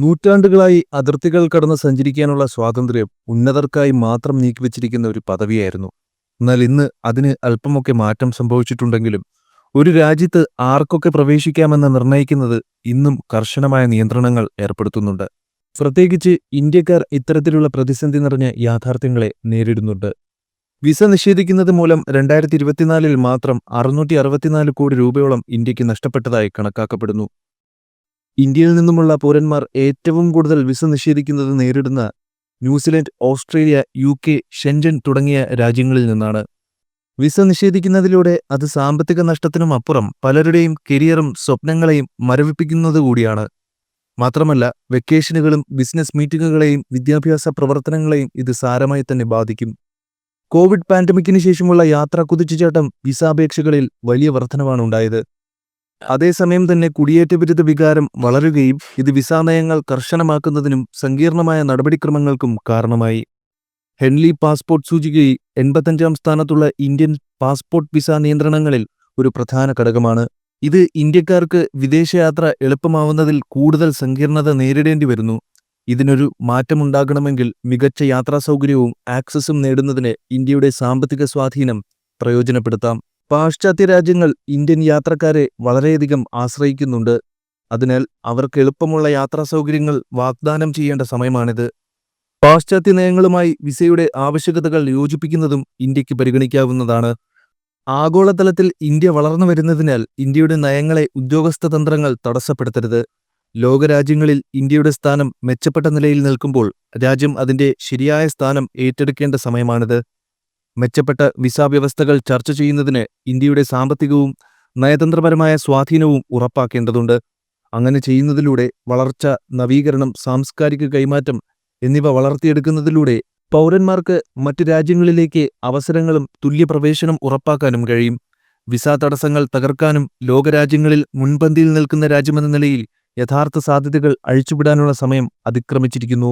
നൂറ്റാണ്ടുകളായി അതിർത്തികൾ കടന്ന് സഞ്ചരിക്കാനുള്ള സ്വാതന്ത്ര്യം ഉന്നതർക്കായി മാത്രം നീക്കിവച്ചിരിക്കുന്ന ഒരു പദവിയായിരുന്നു. എന്നാൽ ഇന്ന് അതിന് അല്പമൊക്കെ മാറ്റം സംഭവിച്ചിട്ടുണ്ടെങ്കിലും ഒരു രാജ്യത്ത് ആർക്കൊക്കെ പ്രവേശിക്കാമെന്ന് നിർണയിക്കുന്നത് ഇന്നും കർശനമായ നിയന്ത്രണങ്ങൾ ഏർപ്പെടുത്തുന്നുണ്ട്. പ്രത്യേകിച്ച് ഇന്ത്യക്കാർ ഇത്തരത്തിലുള്ള പ്രതിസന്ധി നിറഞ്ഞ യാഥാർത്ഥ്യങ്ങളെ നേരിടുന്നുണ്ട്. വിസ നിഷേധിക്കുന്നത് മൂലം രണ്ടായിരത്തി ഇരുപത്തിനാലിൽ മാത്രം അറുന്നൂറ്റി അറുപത്തിനാല് കോടി രൂപയോളം ഇന്ത്യയ്ക്ക് നഷ്ടപ്പെട്ടതായി കണക്കാക്കപ്പെടുന്നു. ഇന്ത്യയിൽ നിന്നുമുള്ള പൗരന്മാർ ഏറ്റവും കൂടുതൽ വിസ നിഷേധിക്കുന്നത് നേരിടുന്ന New Zealand Australia U K Schengen തുടങ്ങിയ രാജ്യങ്ങളിൽ നിന്നാണ്. വിസ നിഷേധിക്കുന്നതിലൂടെ അത് സാമ്പത്തിക നഷ്ടത്തിനും അപ്പുറം പലരുടെയും കരിയറും സ്വപ്നങ്ങളെയും മരവിപ്പിക്കുന്നത് കൂടിയാണ്. മാത്രമല്ല വെക്കേഷനുകളും ബിസിനസ് മീറ്റിംഗുകളെയും വിദ്യാഭ്യാസ പ്രവർത്തനങ്ങളെയും ഇത് സാരമായി തന്നെ ബാധിക്കും. കോവിഡ് പാൻഡമിക്കിന് ശേഷമുള്ള യാത്രാ കുതിച്ചുചാട്ടം വിസാപേക്ഷകളിൽ വലിയ വർധനവാണ് ഉണ്ടായത് അതേസമയം തന്നെ കുടിയേറ്റ വിരുദ്ധ വികാരം വളരുകയും ഇത് വിസാനയങ്ങൾ കർശനമാക്കുന്നതിനും സങ്കീർണമായ നടപടിക്രമങ്ങൾക്കും കാരണമായി. ഹെൻലി പാസ്പോർട്ട് സൂചികയിൽ എൺപത്തഞ്ചാം സ്ഥാനത്തുള്ള ഇന്ത്യൻ പാസ്പോർട്ട് വിസ നിയന്ത്രണങ്ങളിൽ ഒരു പ്രധാന ഘടകമാണ്. ഇത് ഇന്ത്യക്കാർക്ക് വിദേശയാത്ര എളുപ്പമാവുന്നതിൽ കൂടുതൽ സങ്കീർണത നേരിടേണ്ടി വരുന്നു. ഇതിനൊരു മാറ്റമുണ്ടാകണമെങ്കിൽ മികച്ച യാത്രാ സൗകര്യവും ആക്സസും നേടുന്നതിന് ഇന്ത്യയുടെ സാമ്പത്തിക സ്വാധീനം പ്രയോജനപ്പെടുത്താം. പാശ്ചാത്യ രാജ്യങ്ങൾ ഇന്ത്യൻ യാത്രക്കാരെ വളരെയധികം ആശ്രയിക്കുന്നുണ്ട്. അതിനാൽ അവർക്ക് എളുപ്പമുള്ള യാത്രാ സൗകര്യങ്ങൾ വാഗ്ദാനം ചെയ്യേണ്ട സമയമാണിത്. പാശ്ചാത്യ നയങ്ങളുമായി വിസയുടെ ആവശ്യകതകൾ യോജിപ്പിക്കുന്നതും ഇന്ത്യയ്ക്ക് പരിഗണിക്കാവുന്നതാണ്. ആഗോളതലത്തിൽ ഇന്ത്യ വളർന്നു വരുന്നതിനാൽ ഇന്ത്യയുടെ നയങ്ങളെ ഉദ്യോഗസ്ഥ തന്ത്രങ്ങൾ തടസ്സപ്പെടുത്തരുത്. ലോകരാജ്യങ്ങളിൽ ഇന്ത്യയുടെ സ്ഥാനം മെച്ചപ്പെട്ട നിലയിൽ നിൽക്കുമ്പോൾ രാജ്യം അതിന്റെ ശരിയായ സ്ഥാനം ഏറ്റെടുക്കേണ്ട സമയമാണിത്. മെച്ചപ്പെട്ട വിസാ വ്യവസ്ഥകൾ ചർച്ച ചെയ്യുന്നതിന് ഇന്ത്യയുടെ സാമ്പത്തികവും നയതന്ത്രപരമായ സ്വാധീനവും ഉറപ്പാക്കേണ്ടതുണ്ട്. അങ്ങനെ ചെയ്യുന്നതിലൂടെ വളർച്ച നവീകരണം സാംസ്കാരിക കൈമാറ്റം എന്നിവ വളർത്തിയെടുക്കുന്നതിലൂടെ പൗരന്മാർക്ക് മറ്റു രാജ്യങ്ങളിലേക്ക് അവസരങ്ങളും തുല്യപ്രവേശനം ഉറപ്പാക്കാനും കഴിയും. വിസ തടസ്സങ്ങൾ തകർക്കാനും ലോകരാജ്യങ്ങളിൽ മുൻപന്തിയിൽ നിൽക്കുന്ന രാജ്യമെന്ന നിലയിൽ യഥാർത്ഥ സാധ്യതകൾ അഴിച്ചുവിടാനുള്ള സമയം അതിക്രമിച്ചിരിക്കുന്നു.